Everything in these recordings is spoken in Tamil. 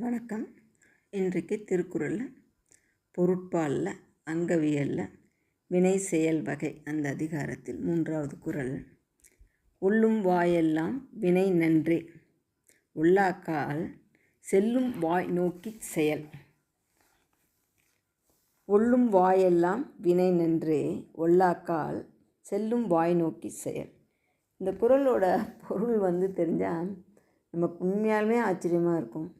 வணக்கம். இன்றைக்கு திருக்குறளில் பொருட்பாலில் அங்கவியலில் வினை செயல் வகை அந்த அதிகாரத்தில் மூன்றாவது குரல் உள்ளும் வாயெல்லாம் வினை நன்றே. உள்ளாக்கால் செல்லும் வாய் நோக்கி செயல். ஒள்ளும் வாயெல்லாம் வினை நன்றே. ஒல்லாக்கால் செல்லும் வாய் நோக்கி செயல். இந்த குரலோட பொருள் வந்து தெரிஞ்சால் நமக்கு உண்மையாலுமே ஆச்சரியமாக இருக்கும்.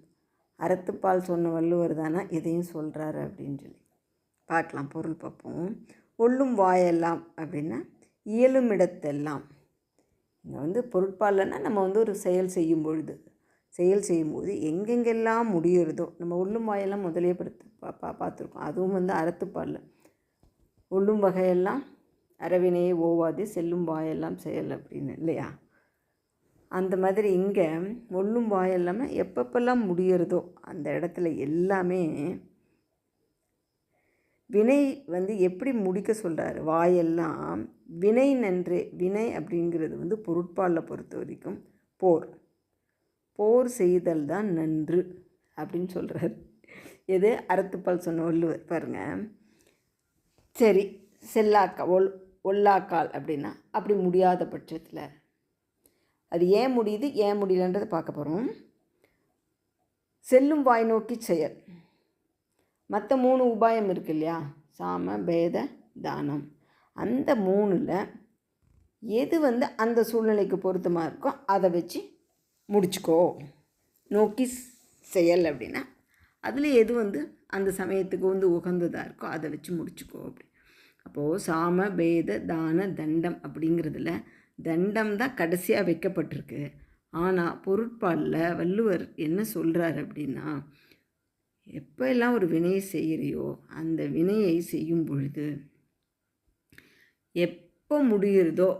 அறத்துப்பால் சொன்ன வள்ளுவர் தானே இதையும் சொல்கிறாரு அப்படின்னு சொல்லி. பார்க்கலாம் பொருள் பார்ப்போம். ஒள்ளும் வாயெல்லாம் அப்படின்னா இயலும் இடத்தெல்லாம் இங்கே வந்து பொருட்பாலன்னா நம்ம வந்து ஒரு செயல் செய்யும் பொழுது. செயல் செய்யும்போது எங்கெங்கெல்லாம் முடியுறதோ நம்ம உள்ளும் வாயெல்லாம் முதலே படுத்து பா பா பார்த்துருக்கோம். அதுவும் வந்து அறத்துப்பாலில் உள்ளும் வகையெல்லாம் அறவினையை ஓவாது செல்லும் வாயெல்லாம் செயல் அப்படின்னு இல்லையா? அந்த மாதிரி இங்கே ஒன்றும் வாய் இல்லாமல் எப்பப்பெல்லாம் முடியறதோ அந்த இடத்துல எல்லாமே வினை வந்து எப்படி முடிக்க சொல்கிறாரு வாயெல்லாம் வினை நன்று வினை அப்படிங்கிறது வந்து பொருட்பாலில் பொறுத்த வரைக்கும் போர். போர் செய்தல் தான் நன்று அப்படின்னு சொல்கிறார் எது? அறத்துப்பால் சொன்ன வள்ளுவர். பாருங்கள் சரி செல்லாக்கா ஒல் ஒல்லாக்கால் அப்படின்னா அப்படி முடியாத பட்சத்தில் அது ஏன் முடியுது ஏன் முடியலன்றதை பார்க்க போகிறோம் செல்லும் வாய் நோக்கி செயல். மற்ற மூணு உபாயம் இருக்கு இல்லையா? சாம பேத தானம். அந்த மூணில் எது வந்து அந்த சூழ்நிலைக்கு பொருத்தமாக இருக்கோ அதை வச்சு முடிச்சுக்கோ. நோக்கி செயல் அப்படின்னா அதில் எது வந்து அந்த சமயத்துக்கு வந்து உகந்ததாக இருக்கோ அதை வச்சு முடிச்சுக்கோ அப்படி. அப்போது சாம பேத தான தண்டம் அப்படிங்கிறதுல தண்டம் தான் கடைசியாக வைக்கப்பட்டிருக்கு. ஆனால் பொருட்பாலில் வள்ளுவர் என்ன சொல்கிறார் அப்படின்னா எப்போ எல்லாம் ஒரு வினையை செய்கிறியோ அந்த வினையை செய்யும் பொழுது எப்போ முடிகிறதோ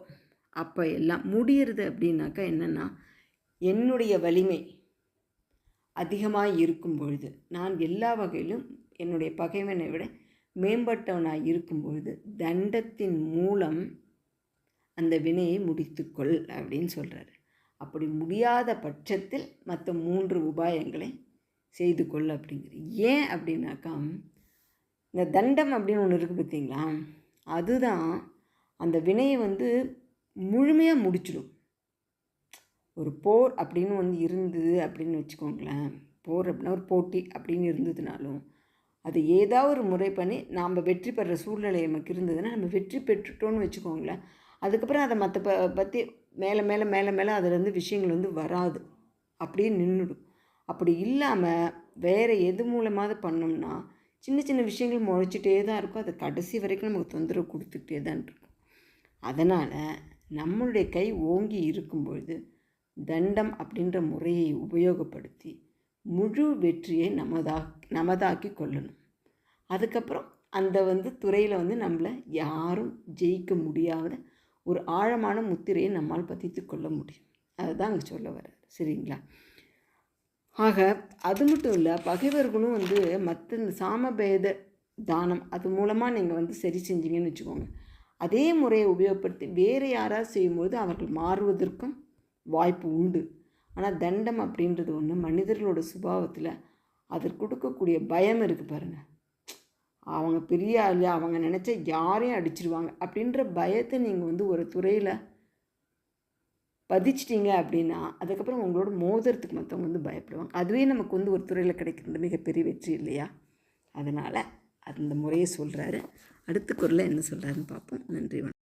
அப்போ எல்லாம் முடிகிறது அப்படின்னாக்கா என்னென்னா என்னுடைய வலிமை அதிகமாக இருக்கும் பொழுது நான் எல்லா வகையிலும் என்னுடைய பகைவனை விட மேம்பட்டவனாக இருக்கும் பொழுது தண்டத்தின் மூலம் அந்த வினையை முடித்துக்கொள் அப்படின்னு சொல்கிறாரு அப்படி முடியாத பட்சத்தில் மற்ற மூன்று உபாயங்களை செய்து கொள் அப்படிங்கிறது. ஏன் அப்படின்னாக்கா இந்த தண்டம் அப்படின்னு ஒன்று இருக்குது பார்த்தீங்களா? அதுதான் அந்த வினையை வந்து முழுமையாக முடிச்சிடும். ஒரு போர் அப்படின்னு வந்து இருந்தது அப்படின்னு வச்சுக்கோங்களேன். போர் அப்படின்னா ஒரு போட்டி அப்படின்னு இருந்ததுனாலும் அது ஏதாவது ஒரு முறை பண்ணி நாம் வெற்றி பெற சூழ்நிலை நமக்கு இருந்ததுன்னா நம்ம வெற்றி பெற்றுட்டோன்னு வச்சுக்கோங்களேன். அதுக்கப்புறம் அதை மற்ற ப பற்றி மேலே மேலே மேலே மேலே அதுலேருந்து விஷயங்கள் வந்து வராது. அப்படியே நின்றுடும் அப்படி இல்லாமல் வேறு எது மூலமாவது பண்ணோம்னா சின்ன சின்ன விஷயங்கள் முளைச்சிட்டே தான் இருக்கும். அது கடைசி வரைக்கும் நமக்கு தொந்தரவு கொடுத்துக்கிட்டே தான் இருக்கும். அதனால் நம்மளுடைய கை ஓங்கி இருக்கும்பொழுது தண்டம் அப்படின்ற முறையை உபயோகப்படுத்தி முழு வெற்றியை நமதா நமதாக்கி கொள்ளணும். அதுக்கப்புறம் அந்த வந்து துறையில் வந்து நம்மளை யாரும் ஜெயிக்க முடியாத ஒரு ஆழமான முத்திரையை நம்மால் பதித்து கொள்ள முடியும். அதுதான் அங்கே சொல்ல வர்றார். சரிங்களா? ஆக அது மட்டும் இல்லை பகைவர்களும் வந்து மற்ற இந்த சாமபேத தானம் அது மூலமாக நீங்கள் வந்து சரி செஞ்சீங்கன்னு வச்சுக்கோங்க. அதே முறையை உபயோகப்படுத்தி வேறு யாராவது செய்யும்போது அவர்கள் மாறுவதற்கும் வாய்ப்பு உண்டு. ஆனால் தண்டம் அப்படின்றது ஒன்று மனிதர்களோட சுபாவத்தில் அதற்கு கொடுக்கக்கூடிய பயம் இருக்குது பாருங்கள் அவங்க பெரிய ஆள் அவங்க நினச்சா யாரையும் அடிச்சிருவாங்க. அப்படின்ற பயத்தை நீங்கள் வந்து ஒரு துறையில் பதிச்சிட்டிங்க அப்படின்னா அதுக்கப்புறம் உங்களோட மோதிரத்துக்கு மற்றவங்க வந்து பயப்படுவாங்க. அதுவே நமக்கு வந்து ஒரு துறையில் கிடைக்கிறது மிகப்பெரிய வெற்றி இல்லையா? அதனால் அந்த முறையை சொல்கிறாரு அடுத்த குரலில் என்ன சொல்கிறாருன்னு பார்ப்போம். நன்றி வணக்கம்.